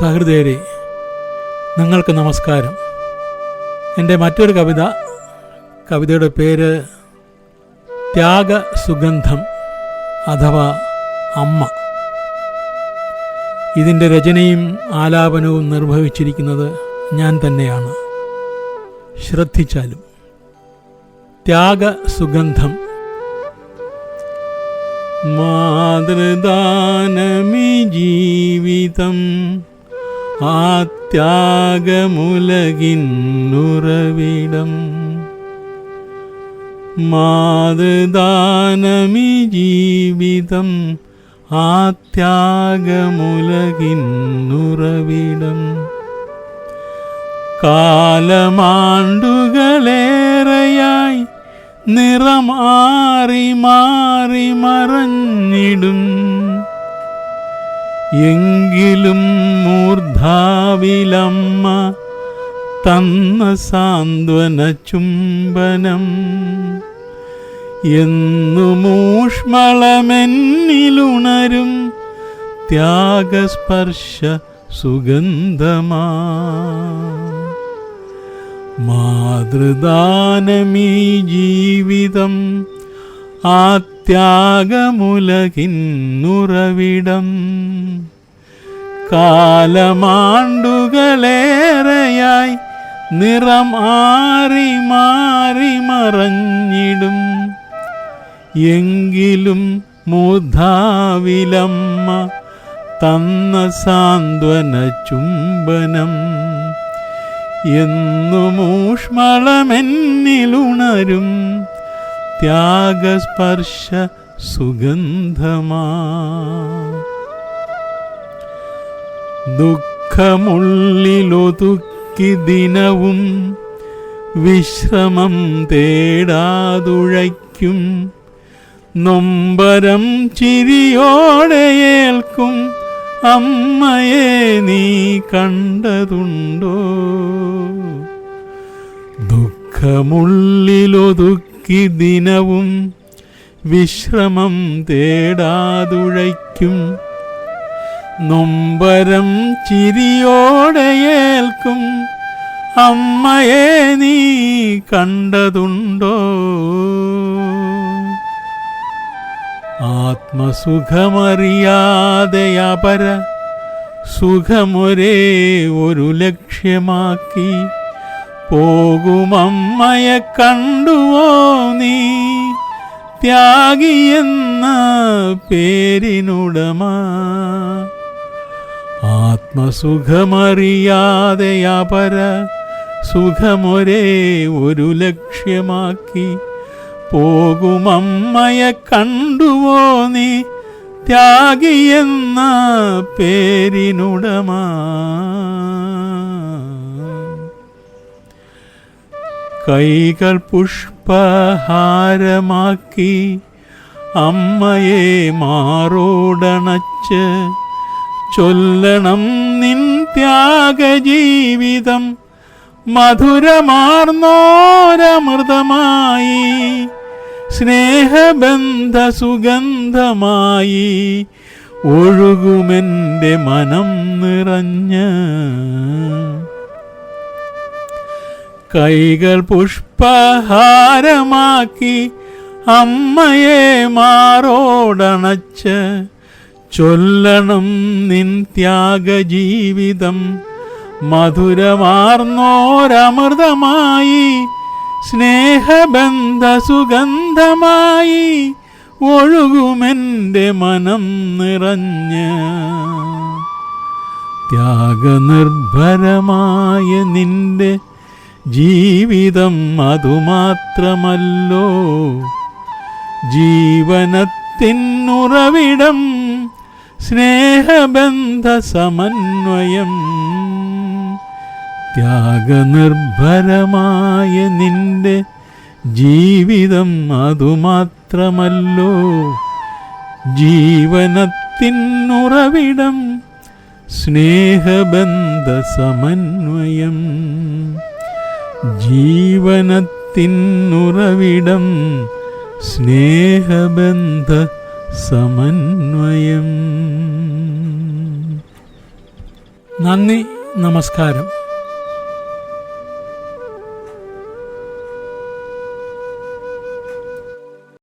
സഹൃദയരെ നിങ്ങൾക്ക് നമസ്കാരം. എന്റെ മറ്റൊരു കവിത കവിതയുടെ പേര് ത്യാഗ സുഗന്ധം അഥവാ അമ്മ. ഇതിന്റെ രചനയും ആലാപനവും നിർവഹിച്ചിരിക്കുന്നത് ഞാൻ തന്നെയാണ്. ശ്രദ്ധിച്ചാലും. ത്യാഗ സുഗന്ധം മാതൃദാനമി ജീവിതം. ആ ത്യാഗമുലകിന്നുറവിടം മാതൃദാനമി ജീവിതം ആ കാലമാണ്ടുകളേറെയായി നിറമാറി മാറി മറഞ്ഞിടും. എങ്കിലും മൂർധാവിലമ്മ തന്ന സാന്ത്വന ചുംബനം. എന്നു മൂഷ്മളമെന്നിലുണരും ത്യാഗസ്പർശ സുഗന്ധമാ. മാതൃദാനമീ ജീവിതം ആ ത്യാഗമുലകിന്നുറവിടം കാലമാണ്ടുകളേറെയായി നിറം ആറി മാറി മറഞ്ഞിടും. എങ്കിലും മൂധാവിലമ്മ തന്ന സാന്ത്വന ചുംബനം. എന്നു മൂഷ്മളമെന്നിലുണരും ത്യാഗസ്പർശ സുഗന്ധമാ. ദുഃഖമുള്ളിലൊതുക്കി ദിനവും വിശ്രമം തേടാതുഴയ്ക്കും. നൊമ്പരം ചിരിയോടെ ഏൽക്കും. അമ്മയെ നീ കണ്ടതുണ്ടോ? ദുഃഖമുള്ളിലൊതുക്കി ദിനവും വിശ്രമം തേടാതുഴയ്ക്കും. നൊമ്പരം ചിരിയോടെയേൽക്കും അമ്മയെ നീ കണ്ടതുണ്ടോ? ആത്മസുഖമറിയാതെ അപര സുഖമൊരേ ഒരു ലക്ഷ്യമാക്കി പോകുമമ്മയെ കണ്ടുവോ? ത്യാഗിയെന്ന പേരിനുടമ. ആത്മസുഖമറിയാതെ അപര സുഖമൊരേ ഒരു ലക്ഷ്യമാക്കി. പോകുമമ്മയെ കണ്ടുവോ നീ ത്യാഗിയെന്ന പേരിനുടമ. കൈകൾ പുഷ്പഹാരമാക്കി അമ്മയെ മാറോടണച്ച് ചൊല്ലണം നിൻ ത്യാഗജീവിതം മധുരമാർന്നോരമൃതമായി സ്നേഹബന്ധ സുഗന്ധമായി ഒഴുകുമെന്റെ മനം നിറഞ്ഞ്. കൈകൾ പുഷ്പഹാരമാക്കി അമ്മയെ മാറോടണച്ച് ചൊല്ലണം നിൻ ത്യാഗജീവിതം. മധുരമാർന്നോരമൃതമായി സ്നേഹബന്ധ സുഗന്ധമായി ഒഴുകുമെന്റെ മനം നിറഞ്ഞ്. ത്യാഗനിർഭരമായ നിന്റെ ജീവിതം അതുമാത്രമല്ലോ. ജീവനത്തിനുറവിടം സ്നേഹബന്ധ സമന്വയം ത്യാഗനിർഭരമായ നിന്റെ ജീവിതം അതുമാത്രമല്ലോ. ജീവനത്തിനുറവിടം സ്നേഹബന്ധ സമന്വയം ജീവനത്തിനുറവിടം സ്നേഹബന്ധ സമന്വയം. നന്ദി നമസ്കാരം.